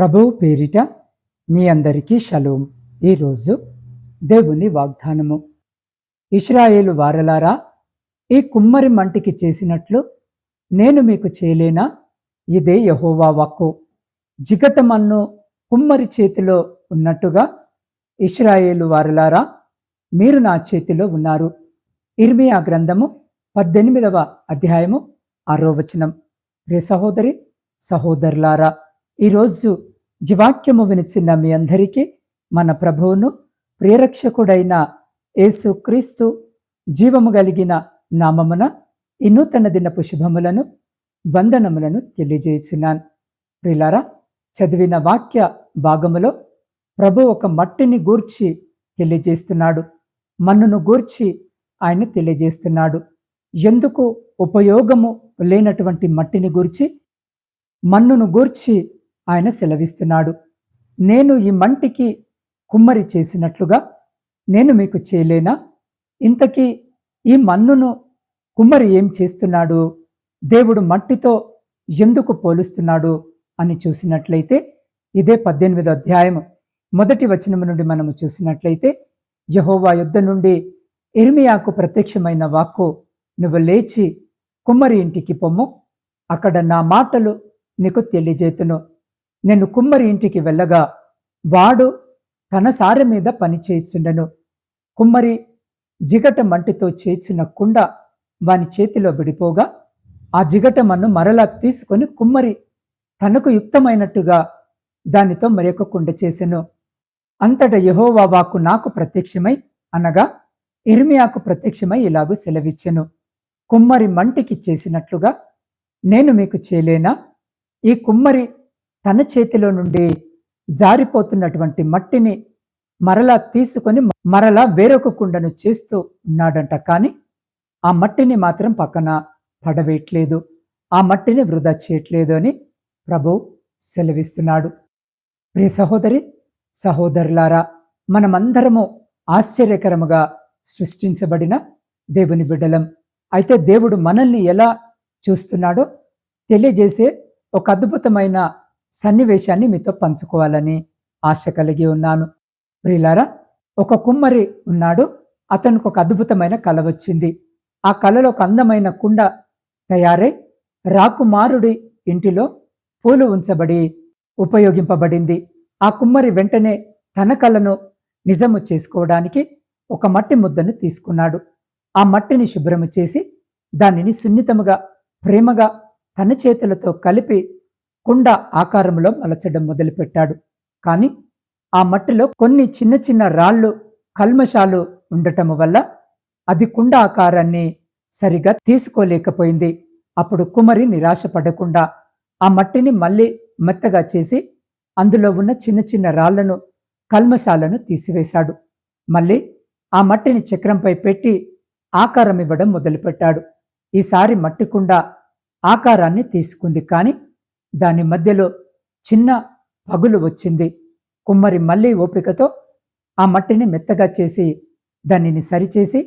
ప్రభువు పేరిట మీ అందరికీ షలోం. ఈరోజు దేవుని వాగ్దానము. ఇస్రాయేలు వారలారా ఈ కుమ్మరి మంటికి చేసినట్లు నేను మీకు చేయలేనా? ఇదే యహోవా వాక్కు. జిగటమన్ను కుమ్మరి చేతిలో ఉన్నట్టుగా ఇస్రాయేలు వారలారా మీరు నా చేతిలో ఉన్నారు. ఇర్మియా గ్రంథము పద్దెనిమిదవ అధ్యాయము ఆరో వచనం. ప్రియ సహోదరి సహోదరులారా ఈరోజు జీవాక్యము వినిచిన్న మీ అందరికీ మన ప్రభువును ప్రియరక్షకుడైన యేసు క్రీస్తు జీవము కలిగిన నామమున ఈ నూతన దినపు శుభములను వందనములను తెలియజేయుచున్నాను. ప్రిలారా చదివిన వాక్య భాగములో ప్రభు ఒక మట్టిని గూర్చి తెలియజేస్తున్నాడు. మన్నును గూర్చి ఆయన తెలియజేస్తున్నాడు. ఎందుకు ఉపయోగము లేనటువంటి మట్టిని గూర్చి మన్నును గూర్చి ఆయన సెలవిస్తున్నాడు. నేను ఈ మంటికి కుమ్మరి చేసినట్లుగా నేను మీకు చేయలేనా? ఇంతకీ ఈ మన్నును కుమ్మరి ఏం చేస్తున్నాడు? దేవుడు మట్టితో ఎందుకు పోలుస్తున్నాడు? అని చూసినట్లయితే ఇదే పద్దెనిమిదో అధ్యాయం మొదటి వచనము నుండి మనము చూసినట్లయితే యహోవా యుద్ధ నుండి ఇర్మియాకు ప్రత్యక్షమైన వాక్కు నువ్వు లేచి కుమ్మరి ఇంటికి పొమ్ము. అక్కడ నా మాటలు నీకు తెలియజేతును. నేను కుమ్మరి ఇంటికి వెళ్ళగా వాడు తన సారె మీద పని చేయిచుండెను. కుమ్మరి జిగట మంటితో చేర్చిన కుండ వాని చేతిలో విడిపోగా ఆ జిగటమన్ను మరలా తీసుకొని కుమ్మరి తనకు యుక్తమైనట్టుగా దానితో మరొక కుండ చేసెను. అంతట యహోవా వాకు నాకు ప్రత్యక్షమై అనగా ఇర్మియాకు ప్రత్యక్షమై ఇలాగూ సెలవిచ్చెను. కుమ్మరి మంటికి చేసినట్లుగా నేను మీకు చేయలేనా? ఈ కుమ్మరి తన చేతిలో నుండి జారిపోతున్నటువంటి మట్టిని మరలా తీసుకొని మరలా వేరొక కుండను చేస్తూ ఉన్నాడంట. కానీ ఆ మట్టిని మాత్రం పక్కన పడవేయట్లేదు. ఆ మట్టిని వృధా చేయట్లేదు అని ప్రభు సెలవిస్తున్నాడు. ప్రియ సహోదరి సహోదరులారా మనమందరము ఆశ్చర్యకరముగా సృష్టించబడిన దేవుని బిడ్డలం. అయితే దేవుడు మనల్ని ఎలా చూస్తున్నాడో తెలియజేసే ఒక అద్భుతమైన సన్నివేశాన్ని మీతో పంచుకోవాలని ఆశ కలిగి ఉన్నాను. ప్రియులారా ఒక కుమ్మరి ఉన్నాడు. అతనికి ఒక అద్భుతమైన కల వచ్చింది. ఆ కలలో ఒక అందమైన కుండ తయారై రాకుమారుడి ఇంటిలో పూలు ఉంచబడి ఉపయోగింపబడింది. ఆ కుమ్మరి వెంటనే తన కలను నిజము చేసుకోవడానికి ఒక మట్టి ముద్దను తీసుకున్నాడు. ఆ మట్టిని శుభ్రము చేసి దానిని సున్నితముగా ప్రేమగా తన చేతులతో కలిపి కుండ ఆకారంలో మలచడం మొదలుపెట్టాడు. కాని ఆ మట్టిలో కొన్ని చిన్న చిన్న రాళ్ళు కల్మషాలు ఉండటము వల్ల అది కుండ ఆకారాన్ని సరిగా తీసుకోలేకపోయింది. అప్పుడు కుమరి నిరాశపడకుండా ఆ మట్టిని మళ్ళీ మెత్తగా చేసి అందులో ఉన్న చిన్న చిన్న రాళ్ళను కల్మశాలను తీసివేశాడు. మళ్ళీ ఆ మట్టిని చక్రంపై పెట్టి ఆకారం ఇవ్వడం మొదలుపెట్టాడు. ఈసారి మట్టికుండ ఆకారాన్ని తీసుకుంది. కాని దాని మధ్యలో చిన్న పగులు వచ్చింది. కుమ్మరి మళ్ళీ ఓపికతో ఆ మట్టిని మెత్తగా చేసి దానిని సరిచేసి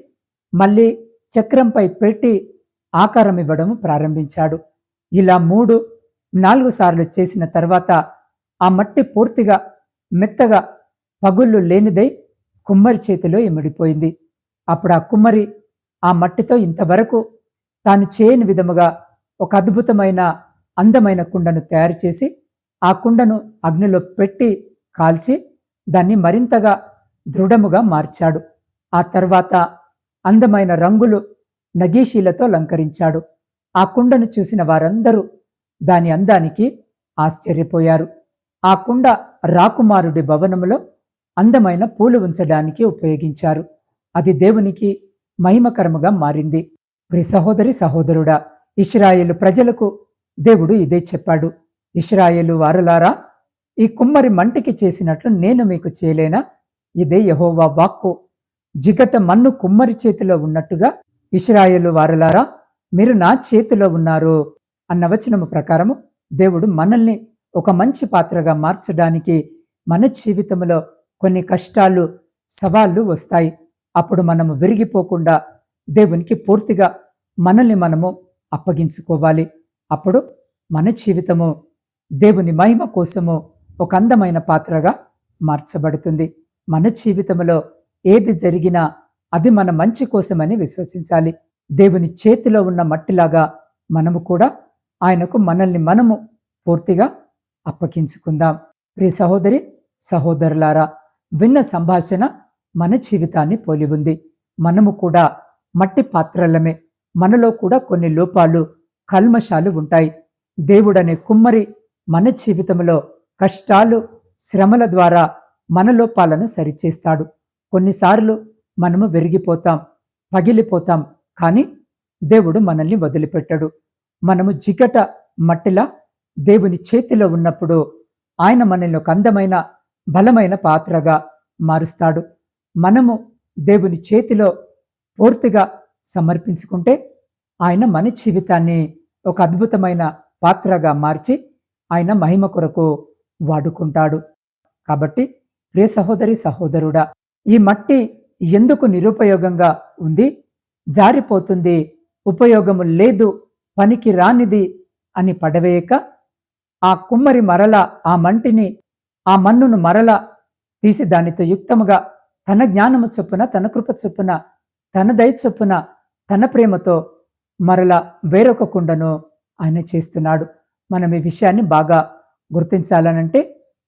మళ్ళీ చక్రంపై పెట్టి ఆకారం ఇవ్వడం ప్రారంభించాడు. ఇలా మూడు నాలుగు సార్లు చేసిన తర్వాత ఆ మట్టి పూర్తిగా మెత్తగా పగుళ్ళు లేనిదై కుమ్మరి చేతిలో ఇమిడిపోయింది అప్పుడు ఆ కుమ్మరి ఆ మట్టితో ఇంతవరకు తాను చేయని విధముగా ఒక అద్భుతమైన అందమైన కుండను తయారు చేసి ఆ కుండను అగ్నిలో పెట్టి కాల్చి దాన్ని మరింతగా దృఢముగా మార్చాడు. ఆ తర్వాత అందమైన రంగులు నగీషీలతో అలంకరించాడు. ఆ కుండను చూసిన వారందరూ దాని అందానికి ఆశ్చర్యపోయారు. ఆ కుండ రాకుమారుడి భవనములో అందమైన పూలు ఉంచడానికి ఉపయోగించారు. అది దేవునికి మహిమకరముగా మారింది. ప్రి సహోదరి సహోదరుడా ఇస్రాయేలు ప్రజలకు దేవుడు ఇదే చెప్పాడు. ఇస్రాయేలు వారలారా ఈ కుమ్మరి మంటికి చేసినట్లు నేను మీకు చేయలేనా? ఇదే యహోవా వాక్కు. జిగట మన్ను కుమ్మరి చేతిలో ఉన్నట్టుగా ఇస్రాయేలు వారలారా మీరు నా చేతిలో ఉన్నారు అన్న వచనము ప్రకారము దేవుడు మనల్ని ఒక మంచి పాత్రగా మార్చడానికి మన జీవితంలో కొన్ని కష్టాలు సవాళ్ళు వస్తాయి. అప్పుడు మనము విరిగిపోకుండా దేవునికి పూర్తిగా మనల్ని మనము అప్పగించుకోవాలి. అప్పుడు మన జీవితము దేవుని మహిమ కోసము ఒక అందమైన పాత్రగా మార్చబడుతుంది. మన జీవితంలో ఏది జరిగినా అది మన మంచి కోసమని విశ్వసించాలి. దేవుని చేతిలో ఉన్న మట్టిలాగా మనము కూడా ఆయనకు మనల్ని మనము పూర్తిగా అప్పగించుకుందాం. ప్రియ సహోదరి సహోదరులారా విన్న సంభాషణ మన జీవితాన్ని పోలి ఉంది. మనము కూడా మట్టి పాత్రలమే. మనలో కూడా కొన్ని లోపాలు కల్మషాలు ఉంటాయి. దేవుడనే కుమ్మరి మన జీవితంలో కష్టాలు శ్రమల ద్వారా మన లోపాలను సరిచేస్తాడు. కొన్నిసార్లు మనము విరిగిపోతాం పగిలిపోతాం కానీ దేవుడు మనల్ని వదిలిపెట్టడు. మనము జిగట మట్టిలా దేవుని చేతిలో ఉన్నప్పుడు ఆయన మనల్ని ఒక అందమైన బలమైన పాత్రగా మారుస్తాడు. మనము దేవుని చేతిలో పూర్తిగా సమర్పించుకుంటే ఆయన మన జీవితాన్ని ఒక అద్భుతమైన పాత్రగా మార్చి ఆయన మహిమ కొరకు వాడుకుంటాడు. కాబట్టి ప్రియ సహోదరి సహోదరుడా ఈ మట్టి ఎందుకు నిరుపయోగంగా ఉంది? జారిపోతుంది ఉపయోగము లేదు పనికి రానిది అని పడవేయక ఆ కుమ్మరి మరల ఆ మంటిని ఆ మన్నును మరల తీసి దానితో యుక్తముగా తన జ్ఞానము చొప్పున తన కృప చొప్పున తన దయ చొప్పున తన ప్రేమతో మరల వేరొక కుండను ఆయన చేస్తున్నాడు. మనం ఈ విషయాన్ని బాగా గుర్తించాలనంటే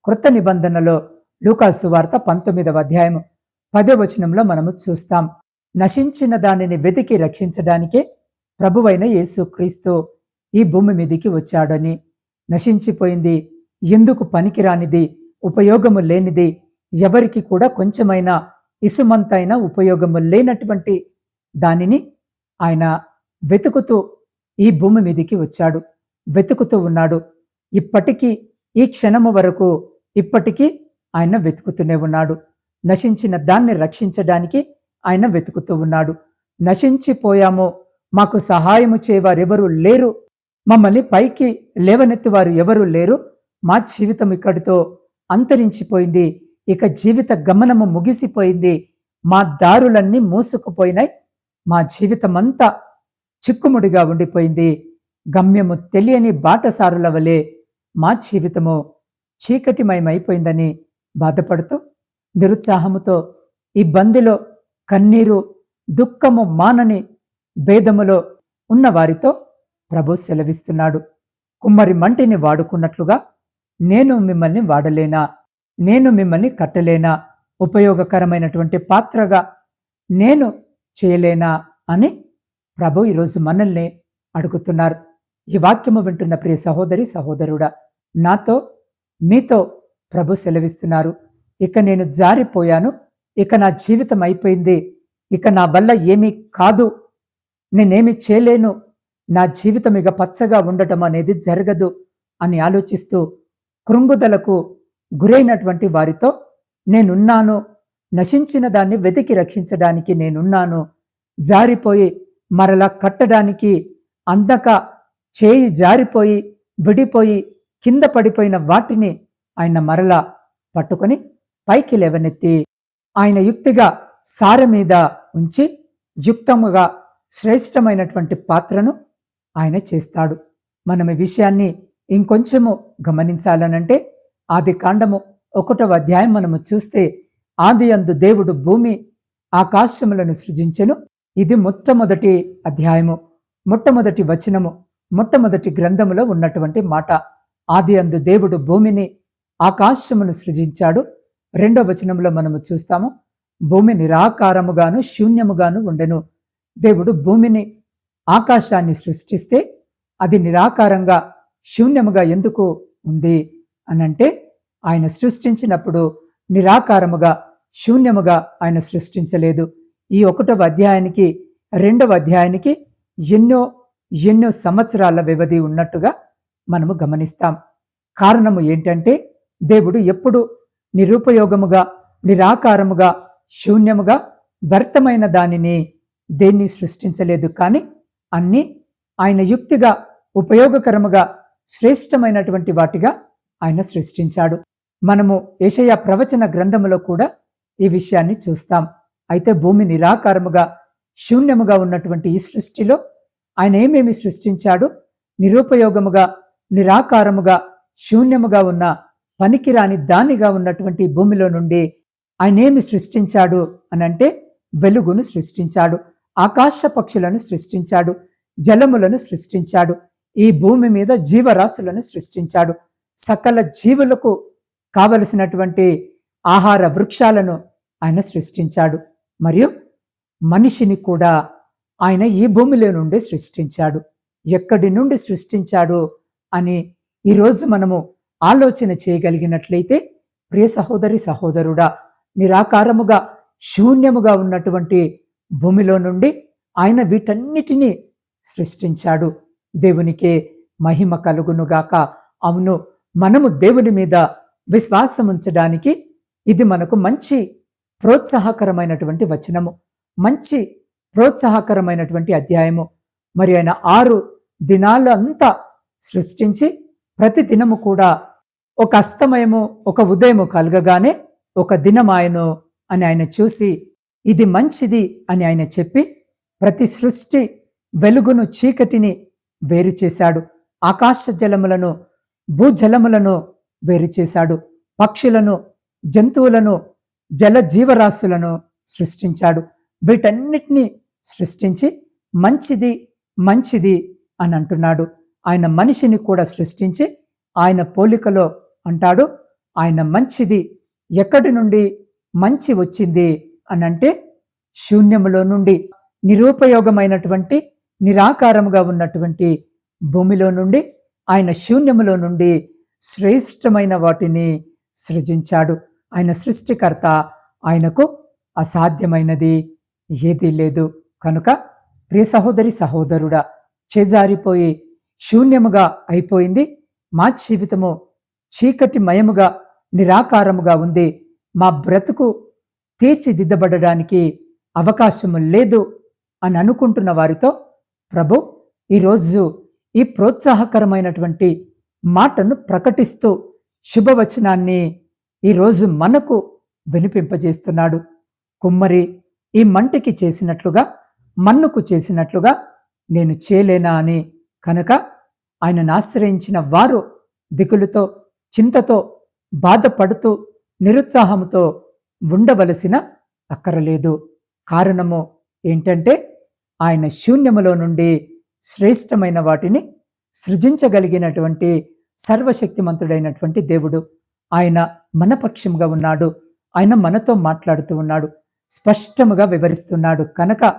కృత నిబంధనలో లూకాసు వార్త పంతొమ్మిదవ అధ్యాయము పదే వచనంలో మనము చూస్తాం. నశించిన దానిని వెతికి రక్షించడానికే ప్రభువైన యేసు క్రీస్తు ఈ భూమి మీదికి వచ్చాడని. నశించిపోయింది ఎందుకు పనికిరానిది ఉపయోగము లేనిది ఎవరికి కూడా కొంచెమైనా ఇసుమంతైనా ఉపయోగము లేనటువంటి దానిని ఆయన వెతుకుతూ ఈ భూమి మీదికి వచ్చాడు. వెతుకుతూ ఉన్నాడు. ఇప్పటికీ ఈ క్షణము వరకు ఇప్పటికీ ఆయన వెతుకుతూనే ఉన్నాడు. నశించిన దాన్ని రక్షించడానికి ఆయన వెతుకుతూ ఉన్నాడు. నశించిపోయామో మాకు సహాయము చేయవారెవరూ లేరు. మమ్మల్ని పైకి లేవనెత్తువారు ఎవరూ లేరు. మా జీవితం ఇక్కడితో అంతరించిపోయింది. ఇక జీవిత గమనము ముగిసిపోయింది. మా దారులన్నీ మూసుకుపోయినాయి. మా జీవితమంతా చిక్కుముడిగా ఉండిపోయింది. గమ్యము తెలియని బాటసారుల వలె మా జీవితము చీకటిమయమైపోయిందని బాధపడుతూ నిరుత్సాహముతో ఇబ్బందిలో కన్నీరు దుఃఖము మానని భేదములో ఉన్నవారితో ప్రభు సెలవిస్తున్నాడు. కుమ్మరి మంటిని వాడుకున్నట్లుగా నేను మిమ్మల్ని వాడలేనా? నేను మిమ్మల్ని కట్టలేనా? ఉపయోగకరమైనటువంటి పాత్రగా నేను చేయలేనా? అని ప్రభు ఈరోజు మనల్ని అడుగుతున్నారు. ఈ వాక్యము వింటున్న ప్రియ సహోదరి సహోదరుడా నాతో మీతో ప్రభు సెలవిస్తున్నారు. ఇక నేను జారిపోయాను. ఇక నా జీవితం అయిపోయింది. ఇక నా వల్ల ఏమీ కాదు. నేనేమి చేయలేను. నా జీవితం ఇక పచ్చగా ఉండటం అనేది జరగదు అని ఆలోచిస్తూ కృంగుదలకు గురైనటువంటి వారితో నేనున్నాను. నశించిన దాన్ని వెతికి రక్షించడానికి నేనున్నాను. జారిపోయి మరలా కట్టడానికి అందక చేయి జారిపోయి విడిపోయి కింద పడిపోయిన వాటిని ఆయన మరలా పట్టుకొని పైకి లేవనెత్తి ఆయన యుక్తిగా సార మీద ఉంచి యుక్తముగా శ్రేష్టమైనటువంటి పాత్రను ఆయన చేస్తాడు. మనం ఈ విషయాన్ని ఇంకొంచెము గమనించాలనంటే ఆది కాండము ఒకటవ అధ్యాయం మనము చూస్తే ఆది అందు దేవుడు భూమి ఆకాశములను సృజించెను. ఇది మొట్టమొదటి అధ్యాయము మొట్టమొదటి వచనము మొట్టమొదటి గ్రంథములో ఉన్నటువంటి మాట. ఆది అందు దేవుడు భూమిని ఆకాశమును సృజించాడు. రెండో వచనంలో మనము చూస్తాము భూమి నిరాకారముగాను శూన్యముగాను ఉండెను. దేవుడు భూమిని ఆకాశాన్ని సృష్టిస్తే అది నిరాకారంగా శూన్యముగా ఎందుకు ఉంది అనంటే ఆయన సృష్టించినప్పుడు నిరాకారముగా శూన్యముగా ఆయన సృష్టించలేదు. ఈ ఒకటవ అధ్యాయానికి రెండవ అధ్యాయానికి ఎన్నో ఎన్నో సంవత్సరాల వ్యవధి ఉన్నట్టుగా మనము గమనిస్తాం. కారణము ఏంటంటే దేవుడు ఎప్పుడు నిరుపయోగముగా నిరాకారముగా శూన్యముగా వ్యర్థమైన దానిని దేన్ని సృష్టించలేదు. కానీ అన్ని ఆయన యుక్తిగా ఉపయోగకరముగా శ్రేష్టమైనటువంటి వాటిగా ఆయన సృష్టించాడు. మనము ఏషయ ప్రవచన గ్రంథములో కూడా ఈ విషయాన్ని చూస్తాం. అయితే భూమి నిరాకారముగా శూన్యముగా ఉన్నటువంటి ఈ సృష్టిలో ఆయన ఏమేమి సృష్టించాడు? నిరుపయోగముగా నిరాకారముగా శూన్యముగా ఉన్న పనికిరాని దానిగా ఉన్నటువంటి భూమిలో నుండి ఆయన ఏమి సృష్టించాడు అనంటే వెలుగును సృష్టించాడు ఆకాశ పక్షులను సృష్టించాడు జలములను సృష్టించాడు ఈ భూమి మీద జీవరాశులను సృష్టించాడు. సకల జీవులకు కావలసినటువంటి ఆహార వృక్షాలను ఆయన సృష్టించాడు. మరియు మనిషిని కూడా ఆయన ఈ భూమిలో నుండి సృష్టించాడు. ఎక్కడి నుండి సృష్టించాడు అని ఈరోజు మనము ఆలోచన చేయగలిగినట్లయితే ప్రియ సహోదరి సహోదరుడా నిరాకారముగా శూన్యముగా ఉన్నటువంటి భూమిలో నుండి ఆయన వీటన్నిటినీ సృష్టించాడు. దేవునికే మహిమ కలుగునుగాక. అవును మనము దేవుని మీద విశ్వాసం ఉంచడానికి ఇది మనకు మంచి ప్రోత్సాహకరమైనటువంటి వచనము. మంచి ప్రోత్సాహకరమైనటువంటి అధ్యాయము. మరి ఆయన ఆరు దినాలు అంతా సృష్టించి ప్రతి దినము కూడా ఒక అస్తమయము ఒక ఉదయము కలగగానే ఒక దినమాయను అని ఆయన చూసి ఇది మంచిది అని ఆయన చెప్పి ప్రతి సృష్టి వెలుగును చీకటిని వేరు చేశాడు. ఆకాశ జలములను భూజలములను వేరు చేశాడు. పక్షులను జంతువులను జల జీవరాశులను సృష్టించాడు. వీటన్నిటినీ సృష్టించి మంచిది మంచిది అని అంటున్నాడు. ఆయన మనిషిని కూడా సృష్టించి ఆయన పోలికలో అంటాడు. ఆయన మంచిది ఎక్కడి నుండి మంచి వచ్చింది అని అంటే శూన్యములో నుండి నిరుపయోగమైనటువంటి నిరాకారముగా ఉన్నటువంటి భూమిలో నుండి ఆయన శూన్యములో నుండి శ్రేష్టమైన వాటిని సృజించాడు. ఆయన సృష్టికర్త ఆయనకు అసాధ్యమైనది. ఏదీ లేదు. కనుక ప్రియ సహోదరి సహోదరుడా చేజారిపోయి శూన్యముగా అయిపోయింది. మా జీవితము చీకటి మయముగా నిరాకారముగా ఉంది. మా బ్రతుకు తీర్చిదిద్దబడడానికి అవకాశము లేదు అని అనుకుంటున్న వారితో ప్రభు ఈరోజు ఈ ప్రోత్సాహకరమైనటువంటి మాటను ప్రకటిస్తూ శుభవచనాన్ని ఈరోజు మనకు వినిపింపజేస్తున్నాడు. కుమ్మరి ఈ మంటికి చేసినట్లుగా మన్నుకు చేసినట్లుగా నేను చేయలేనా అని కనుక ఆయనను ఆశ్రయించిన వారు దిగులుతో చింతతో బాధపడుతూ నిరుత్సాహంతో ఉండవలసిన అక్కరలేదు. కారణము ఏంటంటే ఆయన శూన్యములో నుండి శ్రేష్టమైన వాటిని సృజించగలిగినటువంటి సర్వశక్తిమంతుడైనటువంటి దేవుడు. ఆయన మనపక్షంగా ఉన్నాడు. ఆయన మనతో మాట్లాడుతూ ఉన్నాడు. స్పష్టముగా వివరిస్తున్నాడు. కనుక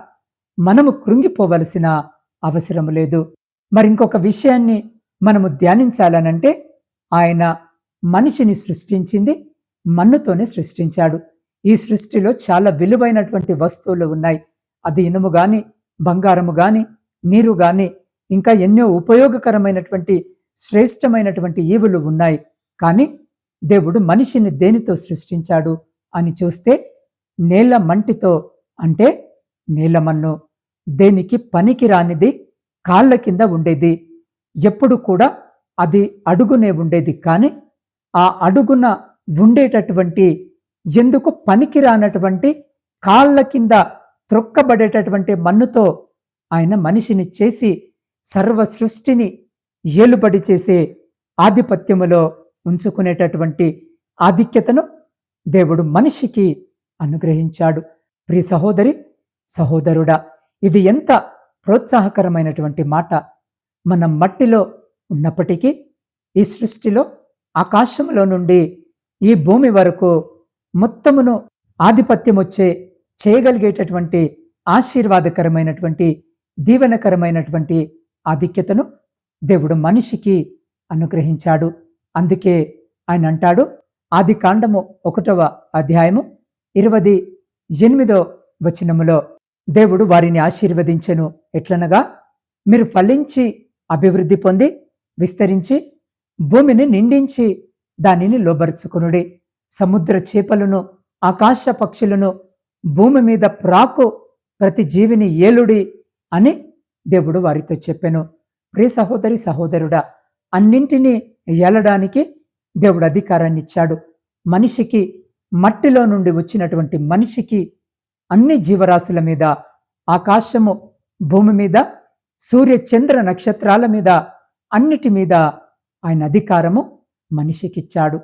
మనము కృంగిపోవలసిన అవసరం లేదు. మరి ఇంకొక విషయాన్ని మనము ధ్యానించాలనంటే ఆయన మనిషిని సృష్టించింది మన్నుతోనే సృష్టించాడు. ఈ సృష్టిలో చాలా విలువైనటువంటి వస్తువులు ఉన్నాయి. అది ఇనుము గాని బంగారము గాని నీరు గాని ఇంకా ఎన్నో ఉపయోగకరమైనటువంటి శ్రేష్టమైనటువంటి ఈవులు ఉన్నాయి. కానీ దేవుడు మనిషిని దేనితో సృష్టించాడు అని చూస్తే నేల మంటితో అంటే నీలమన్ను దేనికి పనికిరానిది కాళ్ళ కింద ఉండేది. ఎప్పుడు కూడా అది అడుగునే ఉండేది కానీ ఆ అడుగున ఉండేటటువంటి ఎందుకు పనికిరానటువంటి కాళ్ళ కింద త్రొక్కబడేటటువంటి మన్నుతో ఆయన మనిషిని చేసి సర్వ సృష్టిని ఏలుబడి చేసే ఆధిపత్యములో ఉంచుకునేటటువంటి ఆధిక్యతను దేవుడు మనిషికి అనుగ్రహించాడు. ప్రి సహోదరి సహోదరుడా ఇది ఎంత ప్రోత్సాహకరమైనటువంటి మాట. మనం మట్టిలో ఉన్నప్పటికీ ఈ సృష్టిలో ఆకాశంలో నుండి ఈ భూమి వరకు మొత్తమును ఆధిపత్యం వచ్చే చేయగలిగేటటువంటి ఆశీర్వాదకరమైనటువంటి దీవెనకరమైనటువంటి ఆధిక్యతను దేవుడు మనిషికి అనుగ్రహించాడు. అందుకే ఆయన అంటాడు ఆది కాండము ఒకటవ అధ్యాయము ఇరవది ఎనిమిదో వచనములో దేవుడు వారిని ఆశీర్వదించెను. ఎట్లనగా మీరు ఫలించి అభివృద్ధి పొంది విస్తరించి భూమిని నిండించి దానిని లోబరుచుకునుడి. సముద్ర చేపలను ఆకాశ పక్షులను భూమి మీద ప్రాకు ప్రతి జీవిని ఏలుడి అని దేవుడు వారితో చెప్పెను. ప్రియ సహోదరి సహోదరుడా అన్నింటినీ ఏలడానికి దేవుడు అధికారాన్ని ఇచ్చాడు. మనిషికి మట్టిలో నుండి వచ్చినటువంటి మనిషికి అన్ని జీవరాశుల మీద ఆకాశము భూమి మీద సూర్య చంద్ర నక్షత్రాల మీద అన్నిటి మీద ఆయన అధికారము మనిషికిచ్చాడు.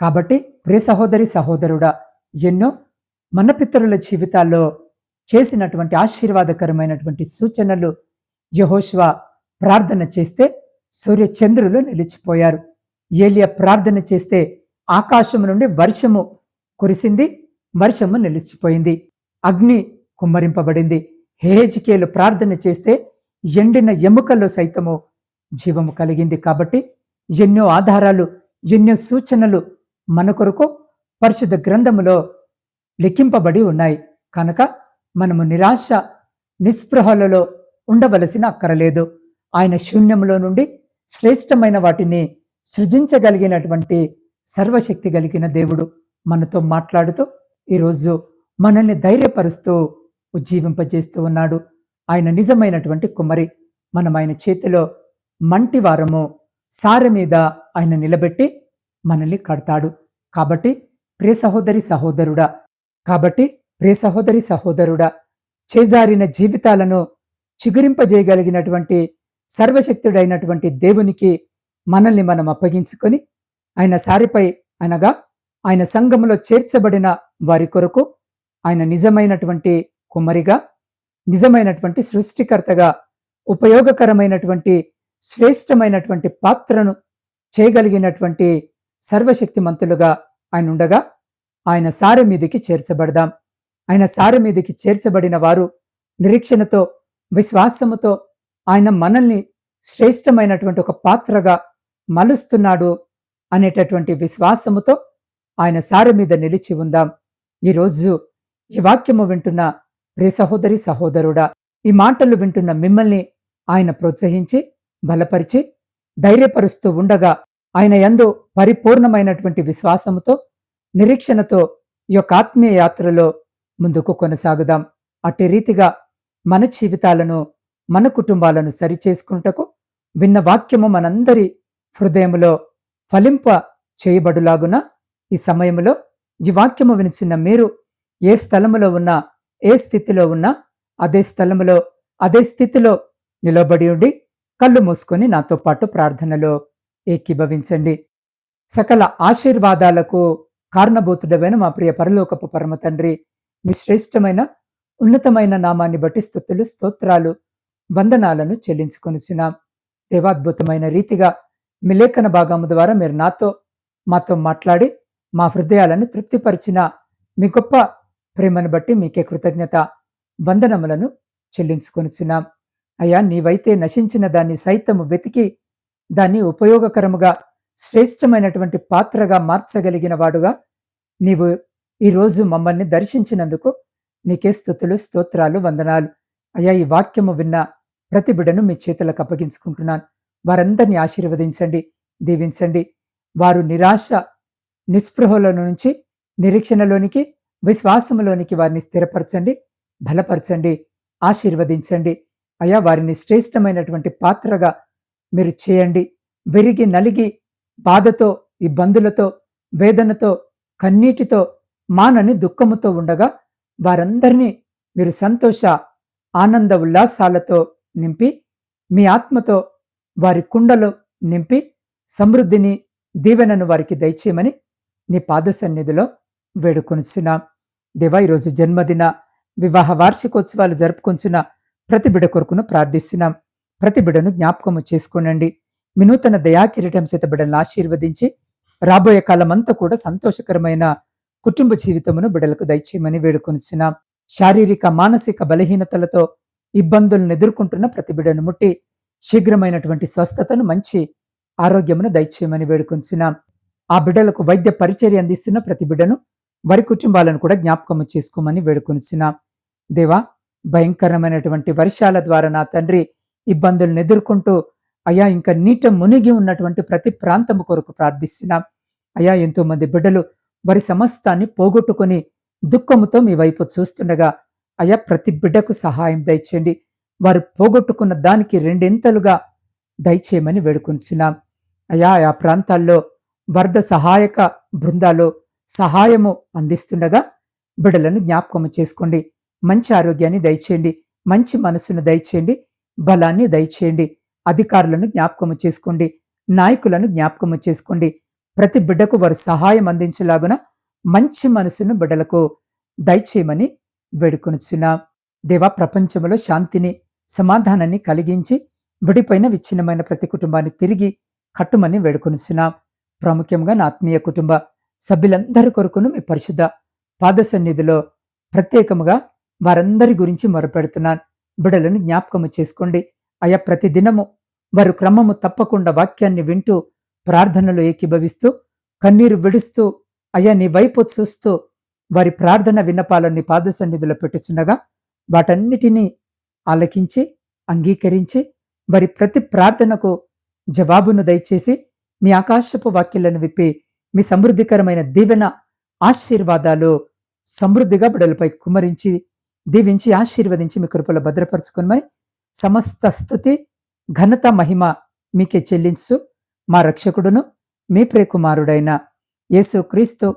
కాబట్టి ప్రియ సహోదరి సహోదరుడా ఎన్నో మన పితరుల జీవితాల్లో చేసినటువంటి ఆశీర్వాదకరమైనటువంటి సూచనలు యహోష్వ ప్రార్థన చేస్తే సూర్యచంద్రులు నిలిచిపోయారు. ఏలియా ప్రార్థన చేస్తే ఆకాశం నుండి వర్షము కురిసింది వర్షము నిలిచిపోయింది. అగ్ని కుమ్మరింపబడింది. హేజికేలు ప్రార్థన చేస్తే ఎండిన ఎముకల్లో సైతము జీవము కలిగింది కాబట్టి ఎన్నో ఆధారాలు ఎన్నో సూచనలు మన కొరకు పరిశుద్ధ గ్రంథములో లిఖింపబడి ఉన్నాయి. కనుక మనము నిరాశ నిస్పృహలలో ఉండవలసిన అక్కరలేదు. ఆయన శూన్యములో నుండి శ్రేష్టమైన వాటిని సృజించగలిగినటువంటి సర్వశక్తి కలిగిన దేవుడు మనతో మాట్లాడుతూ ఈరోజు మనల్ని ధైర్యపరుస్తూ ఉజ్జీవింపజేస్తూ ఉన్నాడు. ఆయన నిజమైనటువంటి కుమ్మరి మనం ఆయన చేతిలో మంటి వారము సారె మీద ఆయన నిలబెట్టి మనల్ని కడతాడు. కాబట్టి ప్రియ సహోదరి సహోదరుడా కాబట్టి ప్రియ సహోదరి సహోదరుడా చేజారిన జీవితాలను చిగురింపజేయగలిగినటువంటి సర్వశక్తుడైనటువంటి దేవునికి మనల్ని మనం అప్పగించుకొని ఆయన సారిపై అనగా ఆయన సంఘములో చేర్చబడిన వారి కొరకు ఆయన నిజమైనటువంటి కుమ్మరిగా నిజమైనటువంటి సృష్టికర్తగా ఉపయోగకరమైనటువంటి శ్రేష్టమైనటువంటి పాత్రను చేయగలిగినటువంటి సర్వశక్తిమంతులుగా ఆయన ఉండగా ఆయన సారి మీదికి చేర్చబడదాం. ఆయన సారి మీదికి చేర్చబడిన వారు నిరీక్షణతో విశ్వాసముతో ఆయన మనల్ని శ్రేష్టమైనటువంటి ఒక పాత్రగా మలుస్తున్నాడు అనేటటువంటి విశ్వాసముతో ఆయన సారి మీద నిలిచి ఉందాం. ఈరోజు ఈ వాక్యము వింటున్న ప్రియ సహోదరి సహోదరుడా ఈ మాటలు వింటున్న మిమ్మల్ని ఆయన ప్రోత్సహించి బలపరిచి ధైర్యపరుస్తూ ఉండగా ఆయన యందు పరిపూర్ణమైనటువంటి విశ్వాసముతో నిరీక్షణతో ఈ యొక్క ఆత్మీయ యాత్రలో ముందుకు కొనసాగుదాం. అట్టి రీతిగా మన జీవితాలను మన కుటుంబాలను సరిచేసుకున్నటకు విన్న వాక్యము మనందరి హృదయములో ఫలింప చేయబడులాగున ఈ సమయంలో ఈ వాక్యము వినిచిన మీరు ఏ స్థలములో ఉన్నా ఏ స్థితిలో ఉన్నా అదే స్థలములో అదే స్థితిలో నిలబడి ఉండి కళ్ళు మూసుకొని నాతో పాటు ప్రార్థనలో ఏకీభవించండి. సకల ఆశీర్వాదాలకు కారణభూతుడమైన మా ప్రియ పరలోకపు పరమ తండ్రి మీ శ్రేష్టమైన ఉన్నతమైన నామాన్ని బట్టి స్థుతులు స్తోత్రాలు వందనాలను చెల్లించుకొనిచున్నాం. దేవాద్భుతమైన రీతిగా మీ లేఖన భాగము ద్వారా మీరు నాతో మాతో మాట్లాడి మా హృదయాలను తృప్తిపరిచిన మీ గొప్ప ప్రేమను బట్టి మీకే కృతజ్ఞత వందనములను చెల్లించుకొనిచున్నాం. అయ్యా నీవైతే నశించిన దాన్ని సైతము వెతికి దాన్ని ఉపయోగకరముగా శ్రేష్టమైనటువంటి పాత్రగా మార్చగలిగిన వాడుగా నీవు ఈరోజు మమ్మల్ని దర్శించినందుకు నీకే స్థుతులు స్తోత్రాలు వందనాలు. అయ్యా ఈ వాక్యము విన్న ప్రతి బిడను మీ చేతులకు అప్పగించుకుంటున్నాను. వారందరినీ ఆశీర్వదించండి దీవించండి. వారు నిరాశ నిస్పృహలో నుంచి నిరీక్షణలోనికి విశ్వాసములోనికి వారిని స్థిరపరచండి బలపరచండి ఆశీర్వదించండి. అయ్యా వారిని శ్రేష్టమైనటువంటి పాత్రగా మీరు చేయండి. విరిగి నలిగి బాధతో ఇబ్బందులతో వేదనతో కన్నీటితో మానని దుఃఖముతో ఉండగా వారందరినీ మీరు సంతోష ఆనంద ఉల్లాసాలతో నింపి మీ ఆత్మతో వారి కుండలో నింపి సమృద్ధిని దీవెనను వారికి దయచేయమని నీ పాద సన్నిధిలో వేడుకొనిచున్నాం. దేవా ఈరోజు జన్మదిన వివాహ వార్షికోత్సవాలు జరుపుకొంచిన ప్రతి బిడ కొరకును ప్రార్థిస్తున్నాం. ప్రతి బిడను జ్ఞాపకము చేసుకోనండి. వినూతన దయాకిరీటం చేత బిడలను ఆశీర్వదించి రాబోయే కాలమంతా కూడా సంతోషకరమైన కుటుంబ జీవితమును బిడలకు దయచేయమని వేడుకొనిచున్నాం. శారీరక మానసిక బలహీనతలతో ఇబ్బందులను ఎదుర్కొంటున్న ప్రతి బిడ్డను ముట్టి శీఘ్రమైనటువంటి స్వస్థతను మంచి ఆరోగ్యమును దయచేయమని వేడుకొంచున్నాం. ఆ బిడ్డలకు వైద్య పరిచర్య అందిస్తున్న ప్రతి బిడ్డను వారి కుటుంబాలను కూడా జ్ఞాపకము చేసుకోమని వేడుకొనిచున్నాం దేవా భయంకరమైనటువంటి వర్షాల ద్వారా నా తండ్రి ఇబ్బందులను ఎదుర్కొంటూ అయా ఇంకా నీట మునిగి ఉన్నటువంటి ప్రతి ప్రాంతము కొరకు ప్రార్థిస్తున్నాం. అయా ఎంతోమంది బిడ్డలు వారి సమస్తాన్ని పోగొట్టుకుని దుఃఖముతో మీ వైపు చూస్తుండగా అయా ప్రతి బిడ్డకు సహాయం దయచేయండి. వారు పోగొట్టుకున్న దానికి రెండింతలుగా దయచేయమని వేడుకొంచున్నాం అయా ఆ ప్రాంతాల్లో వరద సహాయక బృందాలు సహాయము అందిస్తుండగా బిడలను జ్ఞాపకము చేసుకోండి. మంచి ఆరోగ్యాన్ని దయచేయండి. మంచి మనసును దయచేయండి. బలాన్ని దయచేయండి. అధికారులను జ్ఞాపకము చేసుకోండి. నాయకులను జ్ఞాపకము చేసుకోండి. ప్రతి బిడ్డకు వారు సహాయం అందించేలాగున మంచి మనసును బిడ్డలకు దయచేయమని వేడుకొనుచున్నా దేవా ప్రపంచంలో శాంతిని సమాధానాన్ని కలిగించి విడిపోయిన విచ్ఛిన్నమైన ప్రతి కుటుంబాన్ని తిరిగి కట్టుమని వేడుకొనుచున్నాం ప్రాముఖ్యంగా నా ఆత్మీయ కుటుంబ సభ్యులందరి కొరకును మీ పరిశుద్ధ పాద సన్నిధిలో ప్రత్యేకముగా వారందరి గురించి మొరపెడుతున్నాను. బిడలను జ్ఞాపకము చేసుకోండి. అయా ప్రతి దినము వారు క్రమము తప్పకుండా వాక్యాన్ని వింటూ ప్రార్థనలో ఏకీభవిస్తూ కన్నీరు విడుస్తూ అయ్యా నీ వైపు చూస్తూ వారి ప్రార్థన విన్నపాలన్నీ పాద సన్నిధిలో పెట్టుచుండగా వాటన్నిటినీ ఆలకించి అంగీకరించి వారి ప్రతి ప్రార్థనకు జవాబును దయచేసి మీ ఆకాశపు వాక్యలను విప్పి మీ సమృద్ధికరమైన దీవెన ఆశీర్వాదాలు సమృద్ధిగా బిడలపై కుమరించి దీవించి ఆశీర్వదించి మీ కృపలో భద్రపరచుకుని సమస్త స్థుతి ఘనత మహిమ మీకే చెల్లించు. మా రక్షకుడును మీ ప్రియకుమారుడైన యేసు క్రీస్తు